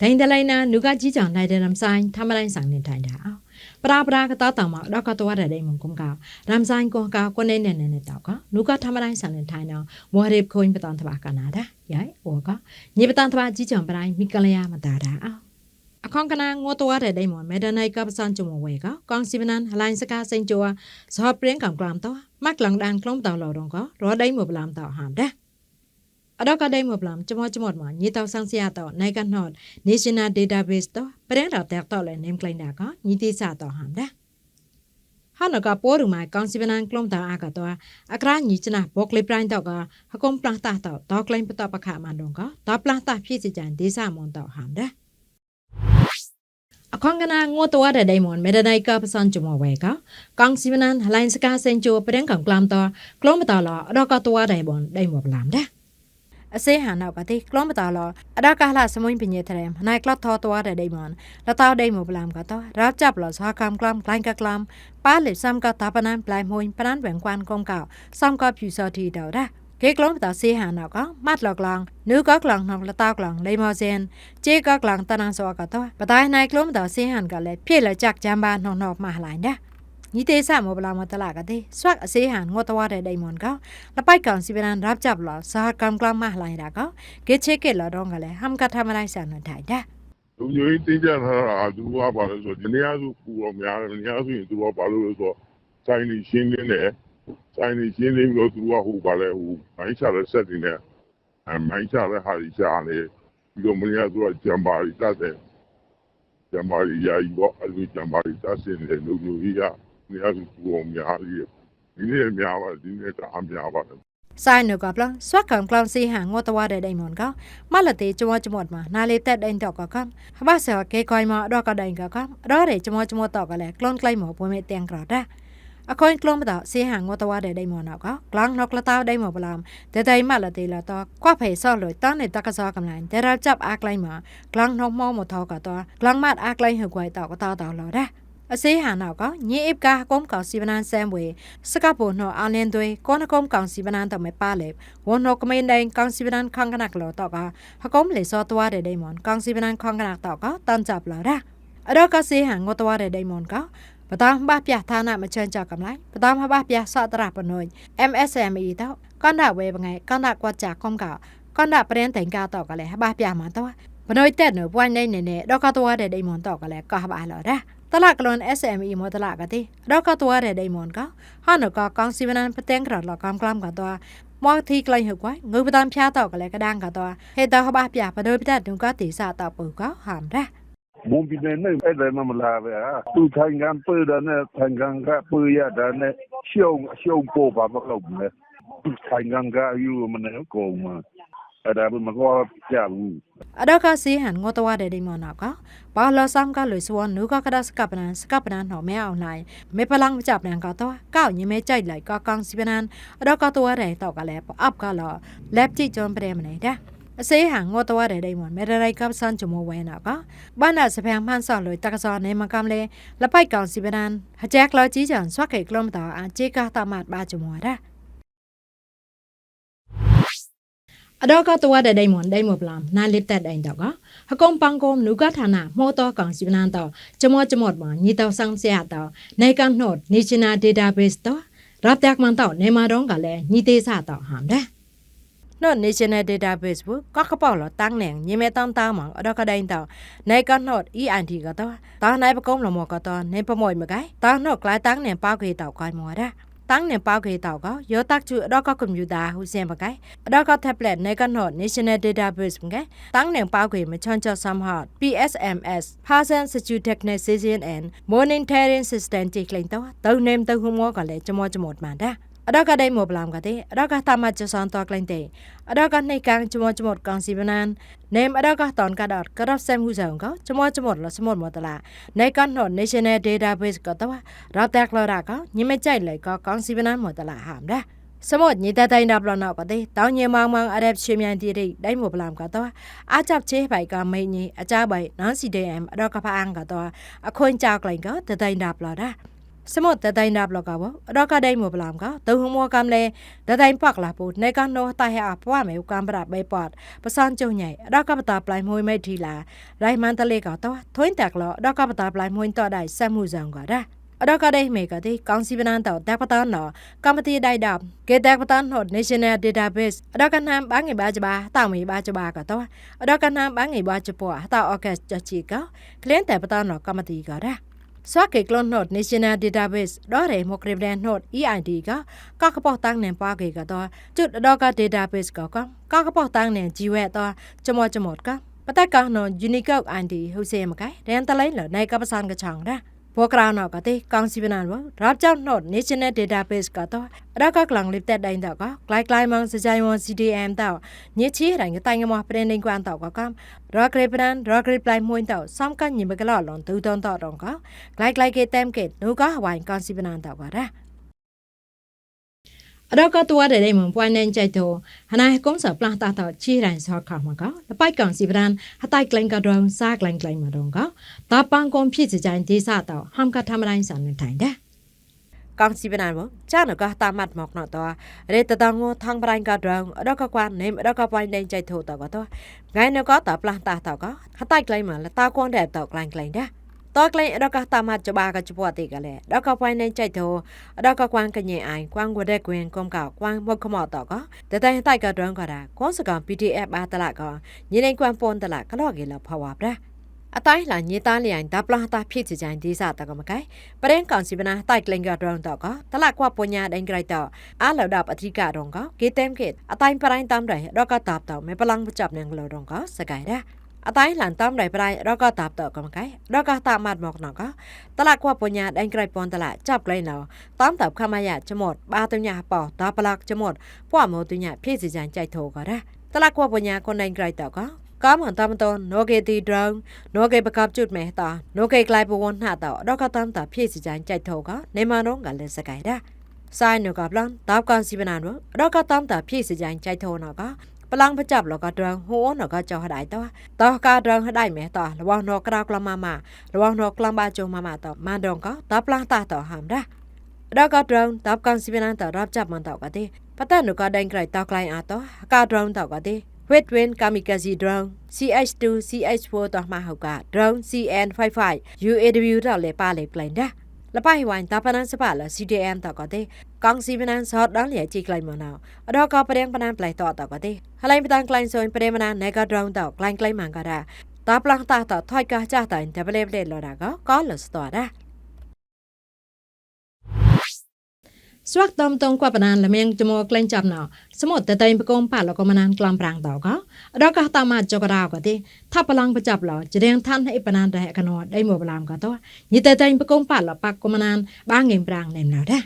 တာအောင်ဒိုင်တလိုက်နာနုကကြီးကြောင့်နိုင်တဲ့ရမ်ဆိုင်ထမလိုက်ဆောင်နေထိုင်တာအောင်ပရာပရာကတာတောင်မှာတော့ကတော့ရတဲ့မုံကုံကရမ်ဆိုင်ကောကကိုနေနေနေတော့ကနုကထမလိုက်ဆောင်နေထိုင်တော့မော်ရိဘခွင်းပတန်တဘာကနာတာရိုင်ဩကညပတန်တဘာကြီးကြောင့်ပရိုင်းမိကလျာမတာတာအောင်အခေါင်ကနာငိုတော်ရတဲ့မွန်မေဒနိုင်ကပစန်ချမဝဲကကောင်စီမနန်ဟလိုင်းစကားစိန်ကျော်ဇောပရင်ကောင်ကလမ်တော့မက်လန်ဒန်ကလုံးတော်လော်တော့ကရောဒိုင်မဘလမ်တော့ဟမ်တဲ့ အတော့ကဒိုင်မဘလမ်ချမောချမော့မှာညေတောက်ဆန်းစရတော့နိုင်ကနော့ National Database တော့ပရင်တော့တက်တော့လဲ name claim တာကညီတိစတော့ဟမ်တဲ့ဟာနကပိုရူမိုင်ကောင်စီပနန်ကလုံးတာအကတော့အခရာညီချနာဘောကလေးပရိုင်းတော့ကဟကုံပလန်တာတော့တော့ကလိုင်းပတော့ပခါမန်တော့ကတော့ပလန်တာဖြစ်စီကြန်ဒေသမွန်တော့ဟမ်တဲ့အခေါင်ကနာငိုတော်တဲ့ဒိုင်မွန်မေဒဒိုင်ကပစန်ချမဝဲကကောင်စီမနန်ဟလိုင်းစကားစင်ချိုပရင်ကောင်ကလမ်တော့ကလုံးမတော်လာအတော့ကတော်ဒိုင်ဘွန်ဒိုင်မဘလမ်တဲ့ အစေဟန်နောက်ကတိကလုံးမတော်လာအတော့ကဟလာစမွင်းပညေတဲ့မနိုင်ကလတ်တော်တော်တဲ့ဒိုင်မွန်လတောက်ဒိုင်မဘလမ်ကတော့ရပ်จับလစဟာကမ်ကလမ်ကလိုင်းကကလမ်ပါလေစမ်ကတာပနန်ပလိုင်မွင်းပနန်ဝန်ကွမ်ကုံကောစမ်ကဖြူစောတီတော့ဒါကေကလုံးတဆေဟာနောက်ကမတ်လောက်ကလန်နူကကလန်နောက်လတောက်ကလန်လေမောစင်ဂျေကကလန်တနန်စောကတော့ပတိုင်းနိုင်ကလုံးတဆေဟန်ကလည်းပြေလကြက်ဂျမ်ဘာနော်နော်မဟလိုင်းဒါ ညီတေဆာမဘလာမတလာကတဲ့ဆွတ်အစေဟန်ငေါတဝတဲ့ဒိုင်မွန်ကလပိုက်ကောင်စီပရန်ရပ်จับလာစာကမ်ကလမဟလိုင်းဒါကကေချေကေလာတော့ကလည်းဟမ်ကထမလိုက်ဆန်နထိုင်ဒါလူမျိုးကြီးတင်းကြပ်ထားတာသူကပါလို့ဆိုဒီနေ့အစုပူတော့များတယ်ဒီနေ့အစုရင်သူကပါလို့လဲဆိုတော့စိုင်းနေရှင်းနေတယ်စိုင်းနေရှင်းနေပြီးတော့သူကဟိုပါလဲဟိုမိုင်းချတဲ့ဆက်တွေနဲ့အဲမိုင်းချတဲ့ဟာကြီးရှာနေပြီးတော့မင်းကသူကဂျမ်ဘာကြီးတတ်တယ်ဂျမ်ဘာကြီးယာကြီးပေါ့အဲ့ဒီဂျမ်ဘာကြီးတတ်စင်တယ်လူမျိုးကြီးက ဒီအစုပူတော့များကြီးဒီနေ့များပါဒီနေ့တအားများပါတယ်ဆိုင်နုကပလဆွတ်ကံကလောင်စီဟန်ငေါတဝတဲ့ဒိုင်မွန်ကမလတေချမောချမောမှာနာလေတက်ဒိုင်တော့ကကဟဘဆောကေကိုင်မတော့ကဒိုင်ကကရောရဲချမောချမောတော့ကလည်းကလွန်ကလိုက်မောပွေးမဲ့တန်ကြတာအခွင့်ကလုံးမတော့စီဟန်ငေါတဝတဲ့ဒိုင်မွန်တော့ကကလန်နောက်ကလတောက်ဒိုင်မောပလမ်တဲ့တိုင်မလတေလာတော့ကွာဖေဆောလို့တန်းနေတကစားကမလိုင်းတဲ့ရจับအကလိုက်မှာကလန်နောက်မောမထောကတော့ကလန်မတ်အကလိုက်ဟကွိုင်တော့ကတောက်တော့လောတဲ့ အစေဟာနောက်ကညိအပကကုံကောင်စီပနန်ဆမ်ဝေစကပိုနောအလင်းတွေကောနကုံကောင်စီပနန်တော့မပါလေဝနောကမိန်ဒိုင်ကောင်စီပနန်ခန့်ကနကလောတော့ကဟကုံလေစောတွားတဲ့ဒိမွန်ကောင်စီပနန်ခန့်ကနတော့ကတန်ကြပလာတာအတော့ကစေဟာငေါတွားတဲ့ဒိမွန်ကပတမ်ဘာပြဌာနမချန်ကြကမလိုက်ပတမ်ဘာပြစတရပနွိ MSME တော့ကန်ဒဝဲဘငယ်ကန်ဒကွာကြကုံကကန်ဒပရင်တိုင်ကတော့ကလည်းဘာပြမှာတော့ဘနွိတက်နပွိုင်းနေနေတော့ကတော့တဲ့ဒိမွန်တော့ကလည်းက ဘာလာတာတလကလွန် SME မတလကတိတော့ကတော့တဲ့ဒိမွန်ကဟာနကကောင်စီဗနန်ပတဲ့ကရလကမ်ကလမ်ကတော့မော်တီကလိုင်းဟုတ်ကွာငုပဒံဖြာတော့ကလည်းကဒန်းကတော့ဟေတော့ဘာပြပဒိုပဒဒုကတိစတော့ပူကဟမ်ဒါဘုံပြည်နဲ့အဲ့ဒါမှမလာပဲဟာသူထိုင်ကန်ปื้တယ်နဲ့ထိုင်ကန်ကปื้ရတာနဲ့ရှုံရှုံပို့ပါမလုပ်ဘူးလေသူထိုင်ကန်ကယူမနေကုန်မှာ အဲ့ဒါမကောကြဘူးအဒကစီဟန်ငေါတဝတဲ့ဒီမနောက်ကဘာလဆမ်ကလွေစဝနုကကဒစကပနန်စကပနန်နော်မဲအောင်လိုက်မေပလန်းကြပနန်ကတော့ကောက်ညမဲကြိုက်လိုက်ကကောင်စီပနန်အဒကတော်တဲ့တော့ကလည်းအပ်ကလောလက်ကြည့်ကြုံပြဲမနေတာအစေးဟန်ငေါတဝတဲ့ဒိမွန်မေရရိုက်ကပ်ဆန်ချမဝဲနာကဘာနာစပန်မှန်ဆော်လို့တကစောနေမကမ်လေလပိုက်ကောင်စီပနန်ဟကြက်ကလောကြီးချန်ဆွတ်ခေကလမတာအဂျေကတာမတ်ဘာချမဝဒါ အတော့ကတော်တဲ့ဒိမွန်ဒိမွန်ပလမ်နာလစ်တဲ့ဒိုင်တော့ကဟကုံပန်ကုံနုကဌာနမောတော့ကောင်စီပနန်တော့ချမောချမော့မှာညီတော့ဆောင်ဆရာတော့နိုင်ကန်နော့ National Database တော့ရပ်တက်မန်တော့နေမာတော့ကလည်းညီသေးစတော့ဟမ်တဲ့နော် National Database ဘူးကကပေါ့လောတန်းနေညီမဲတန်းတားမှာအတော့ကဒိုင်တော့နိုင်ကန်နော့ EID ကတော့တာနိုင်ပကုံးလမောကတော့နေပမွိုင်မကိုင်တာနော့ကလိုက်တန်းနေပောက်ခေတော့ကိုင်မောတာ ตั้งเนี่ยป้าเกตอกยอตักจูอดอกคอมพิวเตอร์หูเสียมบกายอดอกแท็บเล็ตในกันโน National Database มกายตั้งเนี่ยป้าเกมชอนจอซัมฮอด PSMS Person Security Technician and Monitoring System จิกลิงตอตอเนมตอหูมอก็เลยจมอจมดมาดา အတော့ကဒိုင်မောပလမ်ကတဲ့အတော့ကတမချဆွန်တော့ကလိုင်းတဲ့အတော့ကနှိတ်ကန်ချမောချမောကောင်စီဗနန်နေမအတော့ကတန်ကဒတ်ကရပ်ဆမ်ဟုဆောင်ကချမောချမောလစမောမတလာနေကန်နော် National Database ကတော့ရတက်လရာကညမကြိုက်လိုက်ကကောင်စီဗနန်မောတလာဟမ်ဒါစမော့ညတတိုင်းဒါပလနောက်ကတဲ့တောင်းညမောင်မောင်အရက်ချေမြန်တီရိဒိုင်မောပလမ်ကတော့အားချပ်ချေပိုက်ကမိန်ကြီးအကြပိုက်နန်စီဒေအမ်အတော့ကဖအန်ကတော့အခွင့်ကြောက်လိုက်ကတတိုင်းဒါပလတာ စမတ်တတိုင်းနာဘလကဘအတော့ကဒိုင်မဘလမ်ကတုံဟမောကမ်လေတတိုင်းပတ်လာပုနေကနောတိုင်ဟာပွားမေကမ်ဘရာဘေပတ်ပစန်ကျုံညိုင်အတော့ကပတာပလိုက်မွေးမိတ်ထီလာရိုင်မန်တလေကတော့ထွင်းတက်လောအတော့ကပတာပလိုက်မွေးတော့ဒိုင်ဆက်မှုဆောင်ကဒါအတော့ကဒိုင်မေကတိကောင်စီပနန်တော့တက်ပတန်နော်ကမ္မတီဒိုင်ဒပ်ကေတက်ပတန်ဟော့ National Database အတော့ကနမ်ဘာငေဘာကြပါတောင်မေဘာကြပါကတော့အတော့ကနမ်ဘာငေဘာချပွားတောက်အော့ကက်ချချီကကလင်းတက်ပတန်နော်ကမ္မတီကဒါ စွာကေကလွန်နော့ National Database တော့ရမိုကရဗဒန်နော့ EID ကကကပေါတန်းနေပါကေကတော့ကျွတ်တော့က database ကကကကပေါတန်းနေជីဝဲတော့ချမောချမောကပတက်ကနော် unique ID ဟုတ်စေမကဲရန်တလိုင်းလနိုင်ကပစန်ကချောင်းဒါ ဘောကရာနာကတိကောင်စီပနာလောရပ်ကြောင့်နော့ National Database ကတော့အရကကလန်လစ်တက်တိုင်းတော့ကဂလိုက်ကလိုက်မောင်စကြိုင်ဝန် CDM တော့ညချီတိုင်းကတိုင်းကမပရင်နေကွမ်တော့ကကရဂရပနန်ရဂရပလိုက်မွင်းတော့စမ်ကညင်မကလော်လွန်ဒူတန်တော့တော့ကဂလိုက်ကလိုက်ကဲတမ်ကဲဒုကဟဝိုင်ကောင်စီပနာတော့ကရ အတော့ကตัวတဲ့လေမွန်ပွိုင်းနေကြတော့ဟနာကုံးစပလာတာတော့ချီရန်စောခါမှာကလပိုက်ကောင်စီပဒန်ဟတိုက်ကလိုင်းကတော့စားကလိုင်းကလိုင်းမှာတော့ကတာပန်ကွန်ဖြစ်စကြိုင်ဒေသတော့ဟမ်ကထမတိုင်းစံနေတိုင်းတဲ့ကောင်စီပနန်ဘောကြာနကတာမတ်မောက်နော်တော့ရေတတငောထန်းပရိုင်းကဒရောင်အတော့ကကွာနေမအတော့ကပိုင်းနေကြိုက်ထို့တော့ကတော့ငိုင်းနကတာပလာတာတော့ကဟတိုက်ကလိုင်းမှာလတာကွန်တဲ့တော့ကလိုင်းကလိုင်းတဲ့ กเลนอดอกตามาจบากะจปวติกะเลดอกควายในใจโตอดอกกวางกะညင်အိုင်กวางกวดกวนกอมกกวางมกขมอตอกตะไตไตกะดวนกะดากอนสกံ PDF อาตละกะညင်နေกวางปอนตละกะลอเกลพาวาบราအတိုင်းလာညသားလျင်ဒပလာတာဖြစ်ချင်ဒီစားတကမကိုင်ပရင်ကောင်စီပနာတိုက်ကလင်ကဒရုံတော့ကတလကွာပညာဒင်ဂရိုက်တော့အာလော်ဒပ်အထရိကတော့ကကေတမ်ကေအတိုင်းပရင်တမ်ရိုင်တော့ကတပ်တော့မေပလန်ပချပ်နင်ဂလောတော့ကစကိုင်ရာအတိုင်းလန်တမ်ရိုင်ပရိုင်တော့ကတပ်တော့ကမကိုင်တော့ អតៃឡានតំរៃប្រៃរកតាបតកំកៃរកតាមាត់មកណកតឡាក់គបញ្ញាដេញក្រៃពនតឡាចាប់ក្លែងណោតំតបខមយ៉ាចមត់បាតញ្ញាបោតប្លាក់ចមត់ពួមោតញ្ញាភីសិចានចៃធោករ៉ាតឡាក់គបញ្ញាកូនដេញក្រៃតកកាមតំតនោកេទីដ្រងនោកេបកាប់ជុតមេតានោកេក្លៃបវនណាតរកតំតភីសិចានចៃធោកនេម៉ានងកលិសកៃរ៉ាဆိုင်နကပလန်တောက်ကန်စီပနာနောတော့ကတမ်တာဖြည့်စကြိုင်ကြိုက်ထုံတော့က ปลังพระจับแล้วก็เดืนโหนก็เจ้าหดายต่อต่อการเดืองหดายแม่ต่อระวังนอกกราวกลามามาระวังนอกกลางบาจงมามาต่อมาดองก็ตับลังตาต่อหามได้ดอกก็เดืองตับกังสิบนนันต่อรับจับมันต่อกะดีพัแตาหนูก็แดงไกลต่อไกลอาต่อการเดืองต่อกะดีเวทเวนกามิกาซีดรอง CH2 CH4 ต่อมาหฮากาดรอง CN55 UAW ต่อเลยปาเลยไกลนะ លបៃវ៉ៃតាប៉ណានសបាឡា CDM តកទេកងស៊ីប៉ណានសតដងលាជីក្លៃមកណោអដកប្រៀងប៉ណានប្លៃតតកទេហើយប៉តានក្លៃសូនប្រេមណាណេកដរងតក្លៃក្លៃម៉ងការ៉ាតាប្លង់តាតថយកាចាតៃតប្លេប្លេលរ៉ាកកលស្តរ៉ា ស្វាក់តំតងកបណានលមៀងចមក្លែងចាប់ណោសមុទ្រតេតេងបកុំប៉លកមណានក្លំប្រាំងតោកោដកតាមាចកដោកទេថាបឡងបចាប់ឡជរៀងឋានអីបណានរហកណោដៃមកបឡាមកតោញីតេតេងបកុំប៉លបកកមណានបាងងេមប្រាំងណេមណោដែរ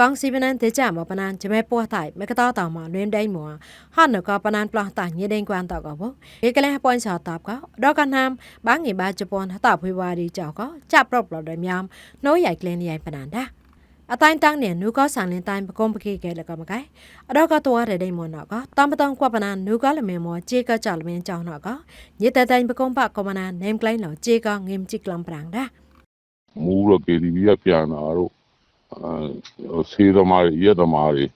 កងស៊ីបណានទេចាមកបណានចមែពោះតៃមកតតមកនឿនដេញមកហត់នៅក៏បណានប្លោះតញេដេញគួនតកបឯកលេះពុញសតបកដកណាមបាងងេបាជប៉ុនតបវិវារីចកចាប់ប្រប់លដេញញាមណូយ៉ៃក្លេនយ៉ៃបណានដែរ အတိုင်းတန်းနဲ့နူကဆန်လင်းတိုင်းပကုံးပကေကဲလကမကိုင်အတော့ကတော့ရတဲ့မနောကတမ်ပတောင်ကွပနာနူကလမေမောဂျေကကြလမင်းကြောင်းတော့ကညေတတိုင်းပကုံးပကမနာနေမ်ကလိုင်းလောဂျေကငိမ်ချိကလမ်ပရန်ဒါမူတော့ KTV ကပြန်လာတော့အဲဆေးသမားတွေရက်သမားတွေ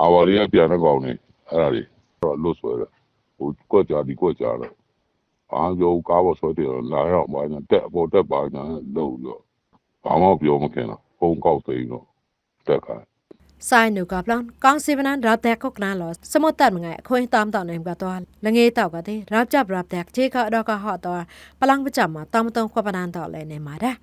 အာဝါရီကပြန်တဲ့ကောင်တွေအဲ့ဒါတွေတော့လွတ်ဆွဲတယ်ဟိုကွက်ကြဒီကွက်ကြတော့အားပြောကားပေါ်ဆွဲတယ်လာတော့ဘာညာတက်အပေါ်တက်ပါညာလို့တော့ဘာမှပြောမခင်တော့ ဖုန်းကောက်သိမ်းတော့တက်ခါဆိုင်နုကပလန်ကောင်စီပနန်ရပ်တဲ့ကုကနာလောစမတ်တန်ငိုင်ခွင်းတမ်တောင်းနေကတော့လငေးတော့ကတဲ့ရပ်ကြပ်ရပ်တဲ့ချေကတော့ကဟောတော့ပလန်ပကြမှာတမ်တုံခွပနန်တော့လဲနေမှာတဲ့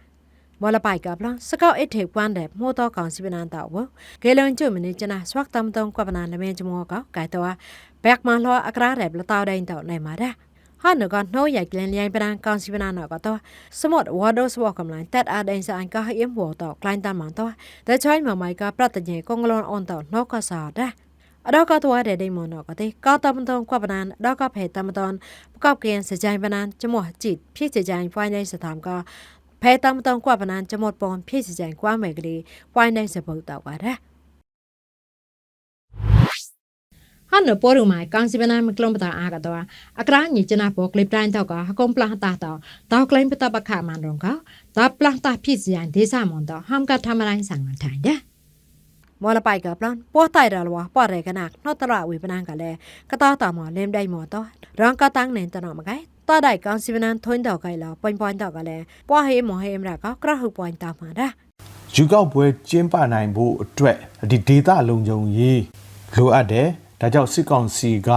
မောလပိုက်ကပလန်စကောက်အထေကွမ်တဲ့မိုးတော့ကောင်စီပနန်တော့ဝဂေလွန်ကျွမနေချနာစဝက်တမ်တုံခွပနန်လမဲချမောကကဲတော့ဘက်မန်လောအကရာရဲဘလတောက်တိုင်းတော့နေမှာတဲ့ ဟာနကနှိုးရိုက်ကလင်လျိုင်ပရန်ကောင်စီပနာနောကတော့စမတ်ဝါဒိုစဝကမလိုင်းတက်အားဒိုင်ဆိုင်ကဟယမ်ဘောတော့ကလိုင်းတမန်တော့ဒချိုင်းမမိုင်ကပရတညေကွန်ဂလွန်အွန်တော့နောက်ကစားတဲ့အတော့ကတော့တဲ့ဒိမနောကတဲ့ကာတမတုံကွပနန်တော့ကဖဲတမတုံပကောက်ကင်စကြိုင်ပနန်ကျမောကြည့်ဖြစ်စကြိုင်ဖိုင်နိုင်စတမ် ကဖဲတမတုံကွပနန်ကျမောပွန်ဖြစ်စကြိုင်ကွာမယ်ကလေးဖိုင်နိုင်စပုတ်တော့ပါတဲ့ဟဟာနပေါ်ရမိုင်ကောင်စီပနမကလုံပတာအာကတော့အကရာညချနာပေါ်ကလစ်တိုင်းတော့ကဟကုံပလာတာတော့တောက်ကလိန်ပတပခမန်တော့ကဒါပလာတာဖြစ်စရင်ဒေသမွန်တော့ဟမ်ကထမရိုင်းဆောင်ထိုင်တဲ့မော်လပိုက်ကပလန်ပေါ်တိုင်ရလဝပေါ်ရကနာနော်တရဝေပနန်ကလည်းကတာတာမော်လမ်ဒိုင်မော်တော့ရန်ကတန်းနေတနော်မကဲတာဒိုင်ကောင်စီပနန်ထွန်းတော့ကဲလာပွိုင်ပွိုင်တော့ကလည်းပွားဟေးမော်ဟေးမရကကရဟုပွိုင်တာမှာဒါယူကောက်ပွဲကျင်းပနိုင်ဖို့အတွက်ဒီဒေတာလုံခြုံရေးလိုအပ်တယ် ဒါကြောင့်စစ်ကောင်စီက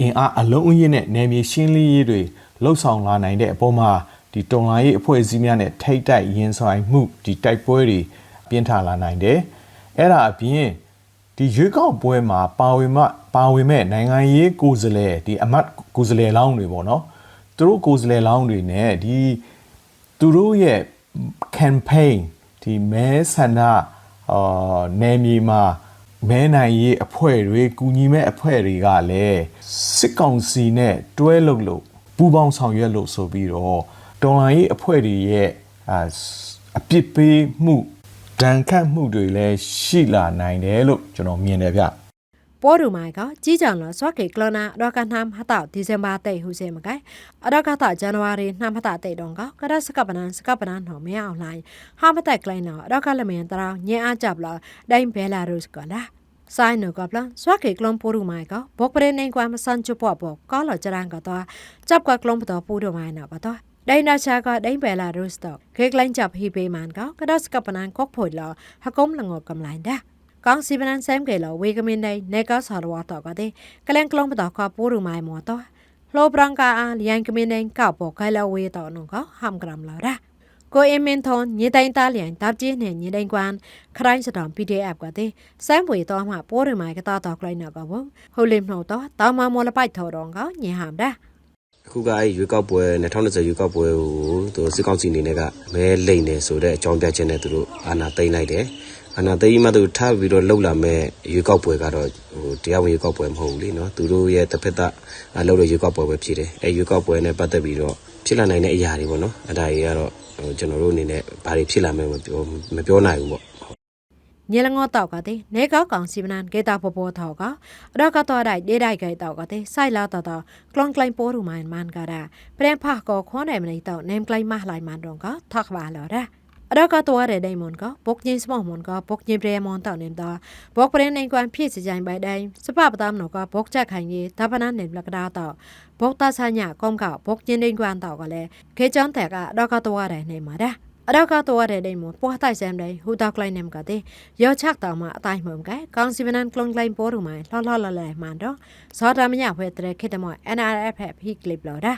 အင်အားအလုံးအင်းနဲ့နယ်မြေရှင်းလင်းရေးတွေလှုပ်ဆောင်လာနိုင်တဲ့အပေါ်မှာဒီတုံလာရေးအဖွဲ့အစည်းများနဲ့ထိတ်တိုက်ရင်ဆိုင်မှုဒီတိုက်ပွဲတွေပြင်းထန်လာနိုင်တယ်အဲ့ဒါအပြင်ဒီရွေးကောက်ပွဲမှာပါဝင်မပါဝင်မဲ့နိုင်ငံရေးကိုယ်စားလှယ်ဒီအမတ်ကိုယ်စားလှယ်လောင်းတွေပေါ့နော်သူတို့ကိုယ်စားလှယ်လောင်းတွေနဲ့ဒီသူတို့ရဲ့ campaign ဒီမဲဆန္ဒအာနယ်မြေမှာ မဲနိုင်ရေးအဖွဲ့တွေကူညီမဲ့အဖွဲ့တွေကလည်းစစ်ကောင်စီနဲ့တွဲလုပ်လို့ပူးပေါင်းဆောင်ရွက်လို့ဆိုပြီးတော့တော်လိုင်းရေးအဖွဲ့တွေရဲ့အာအပြစ်ပေးမှုဒဏ်ခတ်မှုတွေလည်းရှိလာနိုင်တယ်လို့ကျွန်တော်မြင်တယ်ဗျ ပေါ်တူမိုင်ကကြီးကြောင်လစွာကေကလနာရကနမ်ဟတာဒီဇင်ဘာတဲ့ဟူစေမကဲအရကတာဇန်နဝါရီနှမတာတဲ့တုန်းကကရစကပနန်စကပနန်နော်မရအောင်လိုက်ဟာမတက်ကလိုင်းနော်ရကလမင်တရာညင်အားကြပလာဒိုင်ဘဲလာရုစ်ကလားဆိုင်နကပလန်စွာကေကလုံပိုရူမိုင်ကဘော့ပရေနေကွမ်ဆန်ချပွားဘောကောလကြရန်ကတော့จับကကလုံပတော်ပိုရူမိုင်နော်ပါတော့ဒိုင်နာချာကဒိုင်ဘဲလာရုစ်တော့ဂေကလိုင်းချပ်ဟီပေမန်ကကဒတ်စကပနန်ကော့ဖို့လဟကုံးလငောကမ်လိုင်းဒါ ကောင်းစီပနန်ဆမ်ကေလောဝေကမင်းဒိုင်နေကဆာရဝတော့ကတဲ့ကလန်ကလုံးပတော့ကပူရမိုင်မောတော့လောပရန်ကာအာလျန်ကမင်းဒိုင်ကောက်ပေါ်ကလောဝေတော့နုကဟမ်ဂရမ်လာရာကိုအမင်ထွန်ညတိုင်တာလျန်တပ်ကြီးနဲ့ညတိုင်ကွမ်ခရိုင်းစတောင် PDF ကတဲ့စမ်ဝေတော့မှပိုးရမိုင်ကတော့တော့ကလိုက်တော့ကဘဟိုလင်နှောတော့တောင်မမောလပိုက်ထော်တော့ကညဟမ်ဒါအခုကအဲ့ရွေးကောက်ပွဲ2020ရွေးကောက်ပွဲကိုသူစစ်ကောင်စီအနေနဲ့ကမဲလိမ့်နေဆိုတဲ့အကြောင်းပြချက်နဲ့သူတို့အာဏာသိမ်းလိုက်တယ် အာဏာသိမ်းမှသူထပ်ပြီးတော့လှုပ်လာမဲ့ရွေးကောက်ပွဲကတော့ဟိုတရားဝင်ရွေးကောက်ပွဲမဟုတ်ဘူးလीနော်သူတို့ရဲ့တစ်ဖက်သက်လှုပ်တဲ့ရွေးကောက်ပွဲပဲဖြစ်တယ်အဲ့ရွေးကောက်ပွဲနဲ့ပတ်သက်ပြီးတော့ဖြစ်လာနိုင်တဲ့အရာတွေပေါ့နော်အဲ့ဒါတွေကတော့ဟိုကျွန်တော်တို့အနေနဲ့ဘာတွေဖြစ်လာမယ်မပြောမပြောနိုင်ဘူးပေါ့ညလငေါတော့ကတဲ့နေကောက်ကောင်စီမနန်ကေတာပပေါ်ထောကအရကတော့ဒိုင်ဒေဒိုင်ကေတော့ကတဲ့ဆိုင်လာတော့တော့ကလွန်ကလိုင်းပိုးရူမိုင်မန်ကရာပြန်ဖာကောခွန်နိုင်မနေတော့နေမ်ကလိုင်းမလှိုင်မန်တော့ကထောက်ပါလောရာ အရကတော့ရတဲ့ဒိုင်မွန်ကပုတ်ညင်းစမမွန်ကပုတ်ညင်းပြဲမွန်တော့နေတော့ဘော့ပရင်နိုင်ကွမ်ဖြစ်စကြိုင်ပိုင်တိုင်းစပပတမ်နော်ကပုတ်ချက်ခိုင်ကြီးတပနာနေလကဒါတော့ပုတ်တဆညာကောင်းကပုတ်ညင်းနိုင်ကွမ်တော့ကလည်းခေချောင်းတဲ့ကအရကတော့ရတဲ့နေမှာဒါအရကတော့တဲ့ဒိမ်မပွားတိုက်စမ်ဒိုင်ဟူတောက်ကလိုင်းနမ်ကတဲ့ရောချက်တော်မှာအတိုင်းမှန်ကဲကောင်စီမနန်ကလုံကလိုင်းပေါ်ရူမိုင်လှလှလလဲမှန်တော့စောတာမညဖွဲတဲ့ခေတ္တမ NRF ဖိကလစ်လော်ဒါ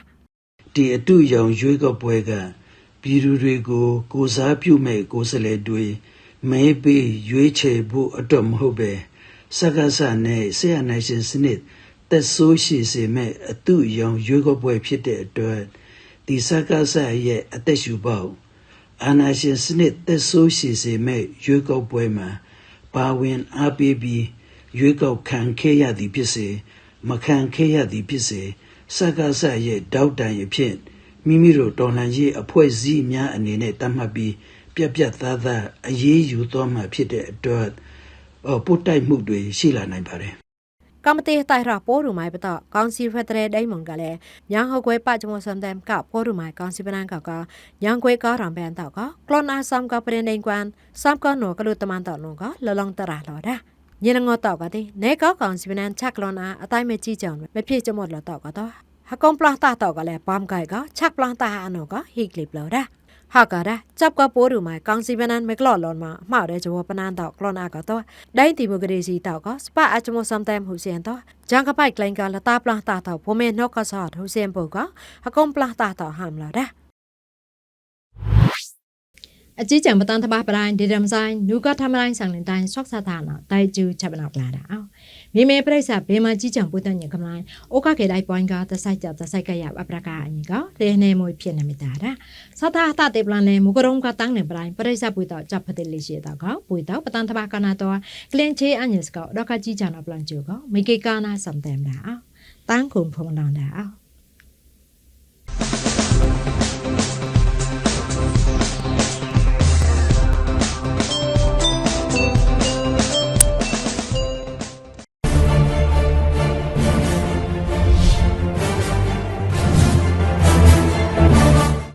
ဒီအတူရောင်ရွေးကောက်ပွဲက ပြည်သူတွေကို ကိုစားပြုမဲ့ကိုယ်စားလှယ်တွေမဲပေးရွေးချယ်ဖို့အတွက်မဟုတ်ပဲစကားစနဲ့ဆရာနိုင်ရှင်စနစ်တက်ဆိုးရှိစေမဲ့အတူရောင်ရွေးကောက်ပွဲဖြစ်တဲ့အတွက်ဒီစကားစရဲ့အသက်ရှူပေါက်အာနာရှင်စနစ်တက်ဆိုးရှိစေမဲ့ရွေးကောက်ပွဲမှာပါဝင်အားပေးပြီးရွေးကောက်ခံခဲ့ရသည်ဖြစ်စေမခံခဲ့ရသည်ဖြစ်စေစကားစရဲ့တောက်တန်ရဖြစ် မိမိတို့တော်လှန်ရေးအဖွဲ့အစည်းများအနေနဲ့တတ်မှတ်ပြီးပြက်ပြက်သားသားအရေးယူသွားမှာဖြစ်တဲ့အတွက်အော်ပို့တိုက်မှုတွေရှိလာနိုင်ပါတယ်ကမ္မတေတိုင်ရပိုရူမိုင်ပတော့ကောင်စီဖက်တဲ့ဒိုင်မွန်ကလည်းညာဟောကွဲပကြမစမ်ဒမ်ကပိုရူမိုင်ကောင်စီပနန်ကကညာကွဲကာရံဘန်တော့ကကလောနာဆမ်ကပရင်ဒိန်ကွမ်ဆမ်ကနောကလုတမန်တော့နောကလလောင်တရာလောဒါညလငေါတော့ကတဲ့နေကောက်ကောင်စီပနန်ချက်ကလောနာအတိုင်းမကြည့်ကြအောင်မဖြစ်ကြမလို့တော့ကတော့ ဟကုံပလာတာတော့ကလည်းပမ်ကိုင်ကချက်ပလာတာအနောကဟိကလစ်လောဒါဟာကရာจับကပိုးရူမိုင်ကောင်စီပနန်မကလော်လွန်မှာအမှားတဲ့ဂျဝပနန်တော့ကလောနာကတော့ဒိုင်းတီမိုကရေစီတော့ကစပအချမောစမ်တမ်ဟူစင်တော့ဂျန်ကပိုက်ကလိုင်းကလတာပလာတာတော့ဘုံမဲနော့ကဆော့ဟူစင်ပုတ်ကဟကုံပလာတာတော့ဟမ်လာဒါအကြီးကျယ်မတန်တပါပတိုင်းဒေဒမ်ဆိုင်နူကထမတိုင်းဆောင်လင်တိုင်းဆော့ဆာတာနာတိုင်ကျူချက်ပနောက်လာတာအောင် မိမေပြိဿဘေမကြီးချံပွတ်တဲ့ညကမလိုင်းအိုကကေတိုင်းပွိုင်းကတဆိုင်ကြတဆိုင်ကရအပရကအညီကလေနေမွေဖြစ်နေမိတာဒါစတာတာတေပလန်လေမူကရုံကတန်းနေပတိုင်းပြိဿပွေတော့ချက်ဖတဲ့လေးရှိတော့ကပွေတော့ပတန်တပါကနာတော့ကလင်ချေအညစ်ကတော့ကကြီးချံတော့ပလန်ကျူကမိကေကာနာစမ်တယ်တာအောင်တန်းခုံဖုံလောင်တာအောင်